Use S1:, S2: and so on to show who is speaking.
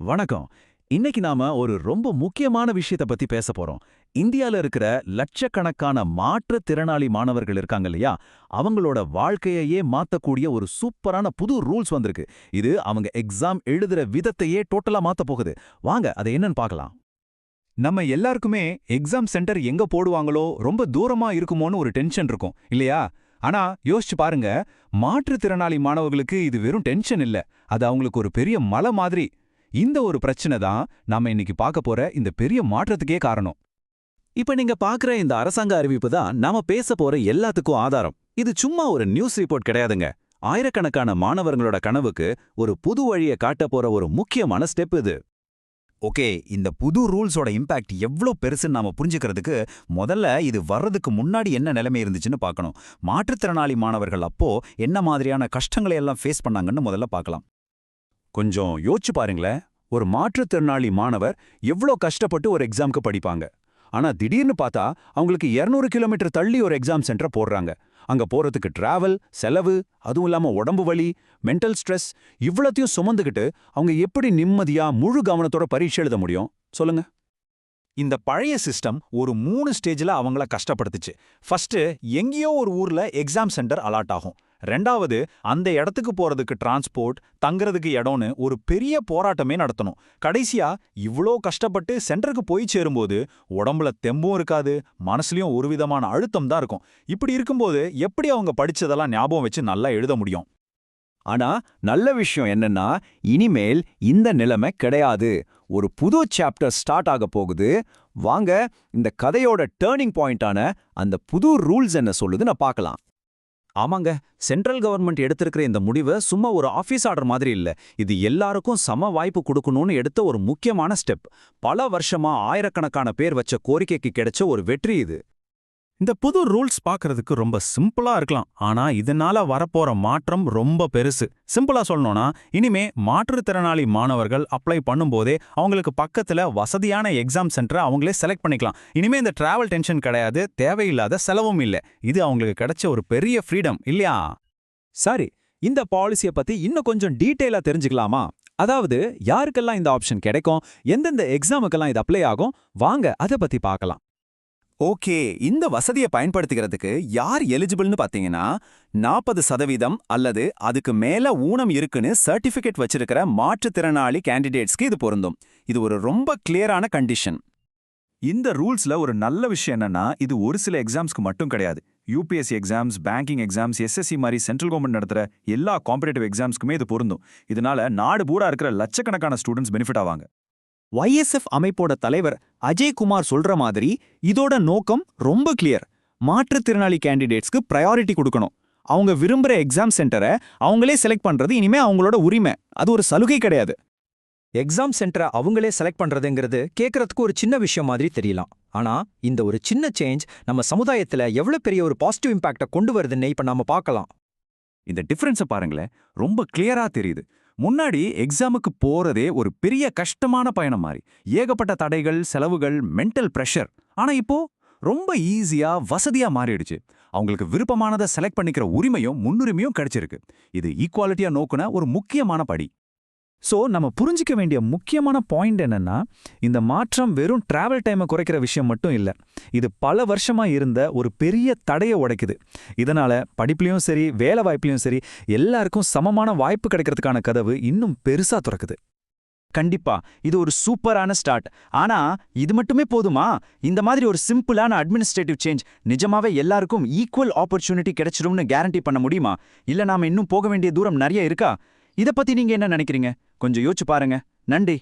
S1: வணக்கம். இன்னைக்கு நாம ஒரு ரொம்ப முக்கியமான விஷயத்த பத்தி பேச போறோம். இந்தியால இருக்கிற லட்சக்கணக்கான மாற்றுத்திறனாளி மாணவர்கள் இருக்காங்க இல்லையா? அவங்களோட வாழ்க்கையையே மாத்தக்கூடிய ஒரு சூப்பரான புது ரூல்ஸ் வந்திருக்கு. இது அவங்க எக்ஸாம் எழுதுற விதத்தையே டோட்டலா மாத்த போகுது. வாங்க அதை என்னன்னு பார்க்கலாம்.
S2: நம்ம எல்லாருக்குமே எக்ஸாம் சென்டர் எங்க போடுவாங்களோ ரொம்ப தூரமா இருக்குமோன்னு ஒரு டென்ஷன் இருக்கும் இல்லையா? ஆனா யோசிச்சு பாருங்க. மாற்றுத்திறனாளி மாணவர்களுக்கு இது வெறும் டென்ஷன் இல்ல. அது அவங்களுக்கு ஒரு பெரிய மலை மாதிரி. இந்த ஒரு பிரச்சனை தான் நாம இன்னைக்கு பார்க்க போற இந்த பெரிய மாற்றத்துக்கே காரணம்.
S1: இப்ப நீங்க பாக்குற இந்த அரசாங்க அறிவிப்பு தான் நாம பேச போற எல்லாத்துக்கும் ஆதாரம். இது சும்மா ஒரு நியூஸ் ரிப்போர்ட் கிடையாதுங்க. ஆயிரக்கணக்கான மாணவர்களோட கனவுக்கு ஒரு புது வழியை காட்ட போற ஒரு முக்கியமான ஸ்டெப் இது.
S3: ஓகே இந்த புது ரூல்ஸோட இம்பாக்ட் எவ்வளோ பெருசுன்னு நாம புரிஞ்சுக்கிறதுக்கு முதல்ல இது வர்றதுக்கு முன்னாடி என்ன நிலைமை இருந்துச்சுன்னு பார்க்கணும். மாற்றுத்திறனாளி மாணவர்கள் அப்போ என்ன மாதிரியான கஷ்டங்களை எல்லாம் ஃபேஸ் பண்ணாங்கன்னு முதல்ல பார்க்கலாம்.
S2: கொஞ்சம் யோசிச்சு பாருங்களேன். ஒரு மாற்றுத்திறனாளி மாணவர் எவ்வளோ கஷ்டப்பட்டு ஒரு எக்ஸாம்க்கு படிப்பாங்க. ஆனா திடீர்னு பார்த்தா அவங்களுக்கு 200 கிலோமீட்டர் தள்ளி ஒரு எக்ஸாம் சென்டர் போடுறாங்க. அங்க போறதுக்கு டிராவல் செலவு அதுவும் இல்லாம உடம்பு வலி மென்டல் ஸ்ட்ரெஸ் இவ்வளோத்தையும் சுமந்துக்கிட்டு அவங்க எப்படி நிம்மதியா முழு கவனத்தோட பரீட்சை எழுத முடியும்? சொல்லுங்க.
S3: இந்த பழைய சிஸ்டம் ஒரு மூணு ஸ்டேஜில் அவங்கள கஷ்டப்படுத்துச்சு. ஃபர்ஸ்ட் எங்கேயோ ஒரு ஊர்ல எக்ஸாம் சென்டர் அலாட் ஆகும். ரெண்டாவது அந்த இடத்துக்கு போறதுக்கு டிரான்ஸ்போர்ட் தங்குறதுக்கு இடம்னு ஒரு பெரிய போராட்டமே நடத்தணும். கடைசியா இவ்ளோ கஷ்டப்பட்டு சென்டருக்கு போய் சேரும்போது உடம்புல தெம்பும் இருக்காது மனசுலயும் ஒரு விதமான அழுத்தம் தான் இருக்கும். இப்படி இருக்கும்போது எப்படி அவங்க படிச்சதெல்லாம் ஞாபகம் வச்சு நல்லா எழுத முடியும்?
S4: ஆனா நல்ல விஷயம் என்னன்னா இனிமேல் இந்த நிலைமை கிடையாது. ஒரு புது சாப்டர் ஸ்டார்ட் ஆக போகுது. வாங்க இந்த கதையோட டேர்னிங் பாயிண்டான அந்த புது ரூல்ஸ் என்ன சொல்லுது நான் பார்க்கலாம்.
S1: ஆமாங்க சென்ட்ரல் கவர்மெண்ட் எடுத்திருக்கிற இந்த முடிவு சும்மா ஒரு ஆஃபீஸ் ஆர்டர் மாதிரி இல்ல. இது எல்லாருக்கும் சம வாய்ப்பு கொடுக்கணும்னு எடுத்த ஒரு முக்கியமான ஸ்டெப். பல வருஷமா ஆயிரக்கணக்கான பேர் வச்ச கோரிக்கைக்கு கிடைச்ச ஒரு வெற்றி இது.
S2: இந்த புது ரூல்ஸ் பார்க்கறதுக்கு ரொம்ப சிம்பிளா இருக்கலாம். ஆனா இதனால வரப்போற மாற்றம் ரொம்ப பெருசு. சிம்பிளா சொல்லணும்னா இனிமே மாற்றுத்திறனாளி மாணவர்கள் அப்ளை பண்ணும்போதே அவங்களுக்கு பக்கத்துல வசதியான எக்ஸாம் சென்டரை அவங்களே செலக்ட் பண்ணிக்கலாம். இனிமே இந்த டிராவல் டென்ஷன் கிடையாது தேவையில்லாத செலவும் இல்ல. இது அவங்களுக்கு கிடைச்ச ஒரு பெரிய ஃப்ரீடம் இல்லையா?
S4: சரி இந்த பாலிசியை பத்தி இன்னும் கொஞ்சம் டீட்டெயிலா தெரிஞ்சுக்கலாமா? அதாவது யாருக்கெல்லாம் இந்த ஆப்ஷன் கிடைக்கும்? எந்தெந்த எக்ஸாமுக்கெல்லாம் இது அப்ளை ஆகும்? வாங்க அதை பத்தி பார்க்கலாம்.
S3: ஓகே இந்த வசதியை பயன்படுத்திக்கிறதுக்கு யார் எலிஜிபிள்னு பாத்தீங்கன்னா நாற்பது சதவீதம் அல்லது அதுக்கு மேல ஊனம் இருக்குன்னு சர்டிஃபிகேட் வச்சிருக்கிற மாற்றுத்திறனாளி கேண்டிடேட்ஸ்க்கு இது பொருந்தும். இது ஒரு ரொம்ப கிளியரான கண்டிஷன் இந்த ரூல்ஸ்ல ஒரு நல்ல விஷயம் என்னன்னா இது ஒரு சில எக்ஸாம்ஸ்க்கு மட்டும் கிடையாது. UPSC exams banking exams SSC மாதிரி சென்ட்ரல் கவர்மெண்ட் நடத்துற எல்லா காம்படேட்டிவ் எக்ஸாம்ஸ்க்குமே இது பொருந்தும். இதனால நாடு பூரா இருக்கிற லட்சக்கணக்கான ஸ்டூடெண்ட்ஸ் பெனிஃபிட் ஆவாங்க.
S4: ஒய்எஸ்எஃப் அமைப்போட தலைவர் அஜய் குமார் சொல்ற மாதிரி இதோட நோக்கம் ரொம்ப கிளியர் மாற்றுத்திறனாளி கேண்டிடேட்ஸ்க்கு ப்ரையாரிட்டி கொடுக்கணும். அவங்க விரும்புற எக்ஸாம் சென்டரை அவங்களே செலக்ட் பண்றது இனிமே அவங்களோட உரிமை. அது ஒரு சலுகை கிடையாது.
S5: எக்ஸாம் சென்டரை அவங்களே செலக்ட் பண்றதுங்கிறது கேட்கறதுக்கு ஒரு சின்ன விஷயம் மாதிரி தெரியலாம். ஆனா இந்த ஒரு சின்ன சேஞ்ச் நம்ம சமுதாயத்துல எவ்வளவு பெரிய ஒரு பாசிட்டிவ் இம்பாக்ட கொண்டு வருதுன்னு இப்ப நாம பார்க்கலாம்.
S2: இந்த டிஃபரன்ஸை பாருங்களேன். ரொம்ப கிளியரா தெரியுது. முன்னாடி எக்ஸாமுக்கு போறதே ஒரு பெரிய கஷ்டமான பயணம் மாதிரி ஏகப்பட்ட தடைகள் செலவுகள் மென்டல் ப்ரெஷர் ஆனா இப்போ ரொம்ப ஈஸியா வசதியா மாறிடுச்சு. அவங்களுக்கு விருப்பமானதை செலக்ட் பண்ணிக்கிற உரிமையும் முன்னுரிமையும் கிடைச்சிருக்கு. இது ஈக்குவாலிட்டியா நோக்குன ஒரு முக்கியமான படி.
S4: சோ நம்ம புரிஞ்சிக்க வேண்டிய முக்கியமான பாயிண்ட் என்னன்னா இந்த மாற்றம் வெறும் டிராவல் டைமை குறைக்கிற விஷயம் மட்டும் இல்ல. இது பல வருஷமா இருந்த ஒரு பெரிய தடையை உடைக்குது. இதனால படிப்புலயும் சரி வேலை வாய்ப்புலையும் சரி எல்லாருக்கும் சமமான வாய்ப்பு கிடைக்கிறதுக்கான கதவு இன்னும் பெருசா துறக்குது. கண்டிப்பா இது ஒரு சூப்பரான ஸ்டார்ட் ஆனா இது மட்டுமே போதுமா? இந்த மாதிரி ஒரு சிம்பிளான அட்மினிஸ்ட்ரேட்டிவ் சேஞ்ச் நிஜமாவே எல்லாருக்கும் ஈக்குவல் ஆப்பர்ச்சுனிட்டி கிடைச்சிரும்னு கேரண்டி பண்ண முடியுமா? இல்ல நாம இன்னும் போக வேண்டிய தூரம் நிறைய இருக்கா? இத பத்தி நீங்க என்ன நினைக்கிறீங்க? கொஞ்சம் யோசிச்சு பாருங்க. நன்றி.